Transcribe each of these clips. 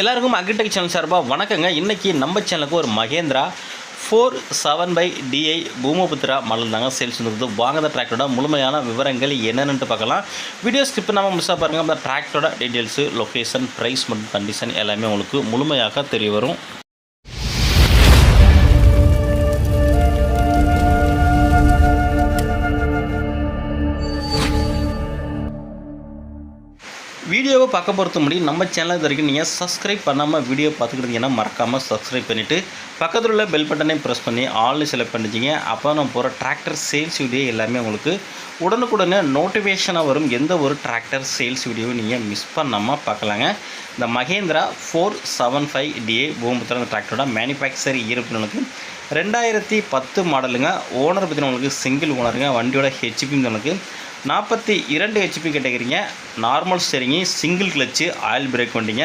எல்லாருக்கும் agritech channel சார்பாக வணக்கங்க. இன்றைக்கி நம்ம சேனலுக்கு ஒரு Mahindra four seven five DI Bhoomiputra model தாங்க சேல்ஸ் வந்துருக்குது வாங்க டிராக்டரோட முழுமையான விவரங்கள் என்னென்னு பார்க்கலாம். வீடியோ ஸ்கிப் நம்ம மிஸ்ஸாக பாருங்கள் அந்த டிராக்டரோட டீட்டெயில்ஸு லொக்கேஷன் ப்ரைஸ் மற்றும் கண்டிஷன் எல்லாமே உங்களுக்கு முழுமையாக தெரிய வரும். வீடியோவை பார்க்க பொறுத்த முடியும் நம்ம சேனல் இது வரைக்கும் நீங்கள் சப்ஸ்கிரைப் பண்ணாமல் வீடியோ பார்த்துக்கிட்டீங்கன்னா மறக்காமல் சப்ஸ்கிரைப் பண்ணிவிட்டு பக்கத்தில் உள்ள பெல் பட்டனை ப்ரெஸ் பண்ணி ஆல்னு செலக்ட் பண்ணிச்சிங்க அப்போ நம்ம போகிற டிராக்டர் சேல்ஸ் வீடியோ எல்லாமே உங்களுக்கு உடனுக்குடனே நோட்டிஃபிகேஷனாக வரும். எந்த ஒரு டிராக்டர் சேல்ஸ் வீடியோவும் நீங்கள் மிஸ் பண்ணாமல் பார்க்கலாங்க. இந்த Mahindra four seven five D A Bhoomiputra அந்த டிராக்டரோட மேனுஃபேக்சர் இருப்பினுக்கு ரெண்டாயிரத்தி பத்து மாடலுங்க ஓனர் பற்றின உங்களுக்கு சிங்கிள் ஓனருங்க வண்டியோட ஹெச்பி உங்களுக்கு நாற்பத்தி இரண்டு HP கேட்டகிறீங்க normal steering single clutch oil brake வண்டிங்க.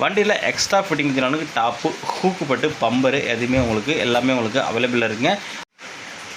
வண்டியில் எக்ஸ்ட்ரா ஃபிட்டிங் தினானுக்கு டாப்பு ஹூக்குப்பட்டு பம்பரு எதுவுமே உங்களுக்கு எல்லாமே உங்களுக்கு அவைலபிளாக இருக்குங்க.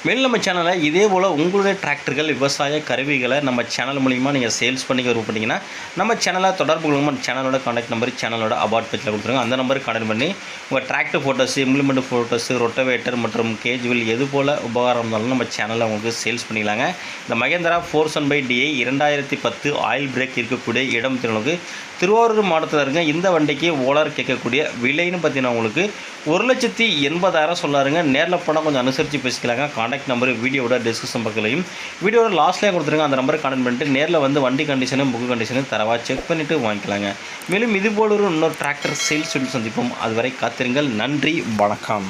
மேலும் நம்ம சேனலை இதே போல் உங்களுடைய டிராக்டர்கள் விவசாய கருவிகளை நம்ம சேனல் மூலிமா நீங்கள் சேல்ஸ் பண்ணி விருப்பப்பட்டீங்கன்னா நம்ம சேனலை தொடர்பு கொள்ளுங்க. சேனலோட காண்டாக்ட் நம்பர் சேனலோட அபார்ட் பேஜில் கொடுத்துருங்க. அந்த நம்பருக்கு கான்டாக்ட் பண்ணி உங்கள் tractor photos implement photos rotavator மற்றும் கேஜுவல் எது போல் உபகாரம் இருந்தாலும் நம்ம சேனலில் உங்களுக்கு சேல்ஸ் பண்ணிக்கலாங்க. இந்த மகேந்திரா ஃபோர் சன் பை டிஐ இரண்டாயிரத்தி பத்து ஆயில் பிரேக் இருக்கக்கூடிய இடம் உங்களுக்கு திருவாரூர் மாவட்டத்தில் இருக்க இந்த வண்டிக்கு ஓலர் கேட்கக்கூடிய விலைன்னு பார்த்தீங்கன்னா உங்களுக்கு ஒரு லட்சத்தி எண்பதாயிரம் சொல்லாருங்க. நேரில் போனால் கொஞ்சம் அனுசரித்து பேசிக்கலாங்க. காண்டாக்ட் நம்பர் வீடியோட டிஸ்கிரிப்ஷன் பக்கத்துலையும். வீடியோட லாஸ்ட்லேயே கொடுத்துருங்க. அந்த நம்பருக்கு கான்டாக்ட் பண்ணிட்டு நேரில் வந்து வண்டி கண்டிஷனும் புக்கு கண்டிஷனும் தரவா செக் பண்ணிவிட்டு வாங்கிக்கலாங்க. மேலும் இது போல ஒரு இன்னொரு டிராக்டர் சேல்ஸ் சந்திப்போம். அதுவரை காத்திருங்கள். நன்றி வணக்கம்.